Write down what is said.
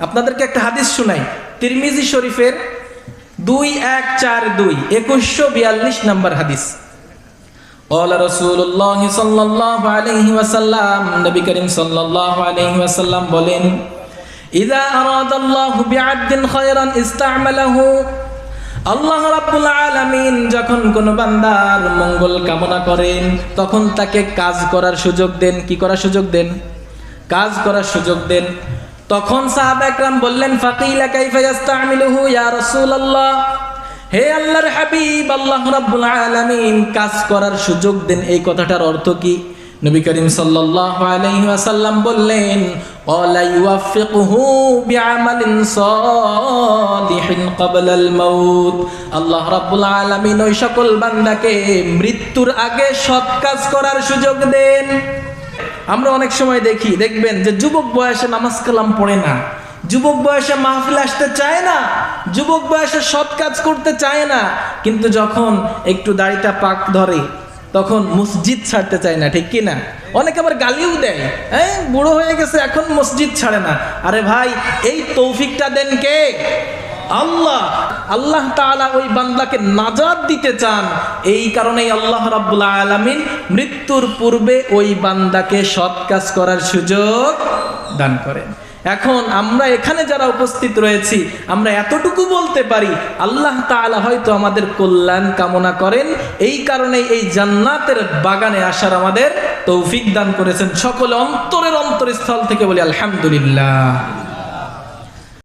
আপনাদেরকে একটা হাদিস শুনাই তিরমিজি শরীফের দুই এক চার দুই একুশশো বিয়াল্লিশ নম্বর হাদিস قال رسول الله صلى الله عليه وسلم নবী করিম সাল্লাল্লাহু আলাইহি ওয়াসাল্লাম বলেন ইযা আরাদা আল্লাহু বি'আবদিন খায়রান ইস্তা'মালাহু আল্লাহ রাব্বুল আলামিন যখন কোন বান্দার মঙ্গল কামনা করেন তখন তাকে কাজ করার সুযোগ দেন কি করার সুযোগ দেন কাজ করার সুযোগ দেন তখন সাহাবা একরাম বললেন, ফাকিলা কাইফা ইস্তা'মিলুহু ইয়া রাসূলুল্লাহ? হে আল্লাহর হাবিব, আল্লাহ রাব্বুল আলামিন কাজ করার সুযোগ দেন। এই কথাটার অর্থ কি? নবী করিম সাল্লাল্লাহু আলাইহি ওয়াসাল্লাম বললেন ক্বালা ইউয়াফিকুহু বিআমালিন সালিহিন ক্বাবলাল মাউত। আল্লাহ রাব্বুল আলামিন ওই সকল বান্দাকে মৃত্যুর আগে সৎ কাজ করার সুযোগ দেন। আমরা অনেক সময় দেখি, দেখবেন যে যুবক বয়সে নামাজ কালাম পড়ে না, যুবক বয়সে মাহফিল আসতে চায় না, যুবক বয়সে সৎ কাজ করতে চায় না, কিন্তু যখন একটু দাড়িটা পাক ধরে, তখন মসজিদ ছাড়তে চায় না, ঠিক কি না অনেকে আবার গালিও দেয় হ্যাঁ বুড়ো হয়ে গেছে, এখন মসজিদ ছাড়ে না। আরে ভাই, এই তৌফিকটা দেন কে? আল্লাহ আল্লাহ তাআলা ওই বান্দাকে নাজাত দিতে চান। এই কারণেই আল্লাহ রাব্বুল আলামিন মৃত্যুর পূর্বে ওই বান্দাকে সৎ কাজ করার সুযোগ দান করেন। এখন আমরা এখানে যারা উপস্থিত রয়েছি, আমরা এতটুকু বলতে পারি, আল্লাহ তাআলা হয়তো আমাদের কল্যাণ কামনা করেন। এই কারণেই এই জান্নাতের বাগানে আসার আমাদের তৌফিক দান করেছেন। সকলে অন্তরের অন্তরস্থল থেকে বলি আলহামদুলিল্লাহ।